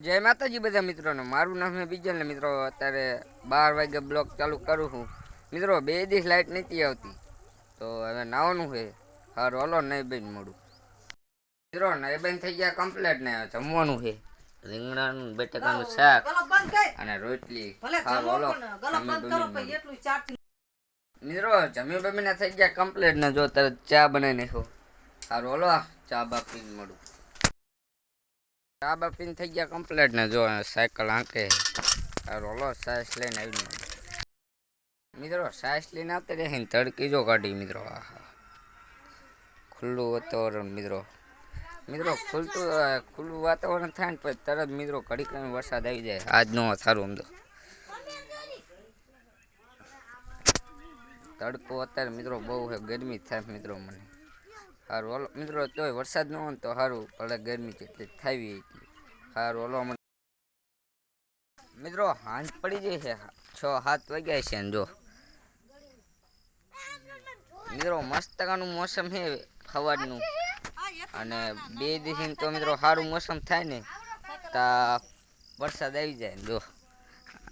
જય માતાજી બધા મિત્રોને મારું નામ છે બીજલ મિત્રો અત્યારે બાર વાગે બ્લોક ચાલુ કરું છું મિત્રો બે દિવસ લાઇટ નથી આવતી તો હવે નાવાનું છે સારું ઓલો નહીબેન મોડું મિત્રો નહીબેન થઈ ગયા કમ્પ્લેટ ને જમવાનું છે રીંગણાનું બટેકાનું શાક અને રોટલી ઓલો મિત્રો જમી બમીને થઈ ગયા કમ્પ્લેટ ને જો અત્યારે ચા બનાવી નાખો સારું ઓલો ચા બાપી મળું આ બપિન થઈ ગયા કમ્પ્લીટ ને જો સાયકલ આંકે આરો હોલો શાસ લાઈન આવી મિત્રો શાસ લાઈન આવતે દેહી તડકી જો ગાડી મિત્રો આહા ખુલ્લું વાતાવરણ મિત્રો મિત્રો ખુ ルト ખુલ્લું વાતાવરણ થાય ને પછી તરત મિત્રો ઘડીકામાં વરસાદ આવી જાય આજ નો થારું હમજો તડકો અત્યારે મિત્રો બહુ હે ગરમી થાય મિત્રો મને સારું હલો મિત્રો તોય વરસાદ ન હોય તો સારું ભલે ગરમી જેટલી થાવી એટલી સારું હલો મિત્રો હાંજ પડી જાય છે છ સાત વાગ્યા છે જો મિત્રો મસ્ત મસ્તકાનું મોસમ છે સવારનું અને બે દિવસની તો મિત્રો સારું મોસમ થાય ને તો વરસાદ આવી જાય જો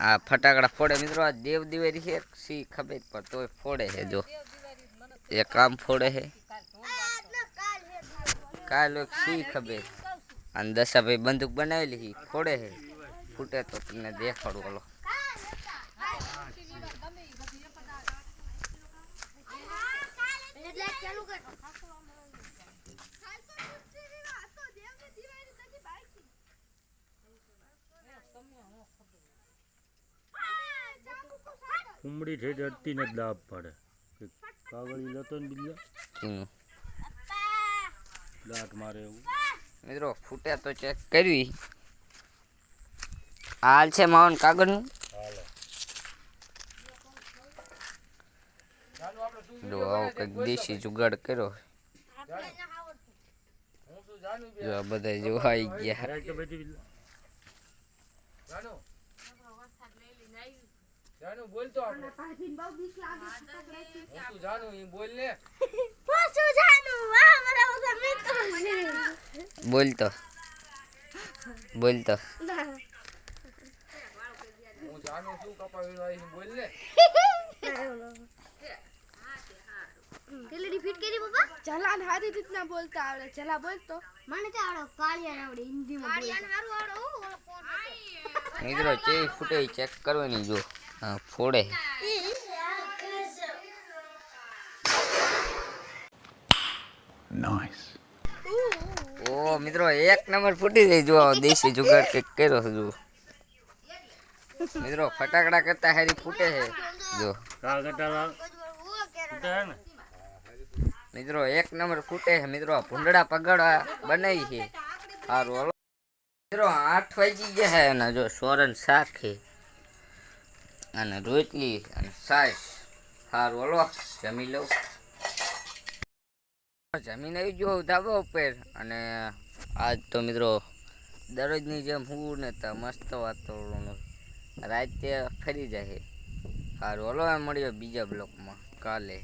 આ ફટાકડા ફોડે મિત્રો આ દેવ દિવાળી છે સી ખબર પણ તોય ફોડે છે જો એ કામ ફોડે છે કાલો શી ખબર અને દશા ભાઈ બંદૂક બનાવેલી છે ખોડે છે ફૂટે તો તમને દેખાડું ઓલો કુમડી ઠેઠ અડતી ને જ લાભ પડે કાગળ લેતો ને બીજા લાટ મારે એવું મિત્રો ફૂટ્યા તો ચેક કરી હાલ છે માવન કાગળનું જો આવો કંઈક દેશી જુગાડ કર્યો જો આ બધા જો આવી ગયા જાનું બોલ તો આપણે પાછીન બહુ બીક લાગે છે જાનું એ બોલ ને બોલતો બોલતો હું જાણું છું કપાવી બોલ લે કેટલી ફીટ કરી બાબા જલાન હારી રીતના બોલતા આવડે જલા બોલતો મને તો આવડે કાળિયાને આવડે હિન્દીમાં કાળિયાને હારું આવડે મિત્રો જે ફૂટે ચેક કરવાની જો હા ફોડે નાઇસ મિત્રો એક નંબર ફૂટી જાય જુઓ દેશી જુગાડ કે કર્યો છે જુઓ મિત્રો ફટાકડા કરતા હેરી ફૂટે છે જો મિત્રો એક નંબર ફૂટે છે મિત્રો ભૂંડડા પગડા બનાવી છે સારું મિત્રો આઠ વાગી ગયા છે અને જો સોરન શાક અને રોટલી અને સાસ સારું હલો જમી લઉં જમીન આવી ગયો ધાબા ઉપર અને આજ તો મિત્રો દરરોજની જેમ હું ને તો મસ્ત વાતાવરણ રાતે ફરી જાય સારું હલો મળ્યો બીજા બ્લોકમાં કાલે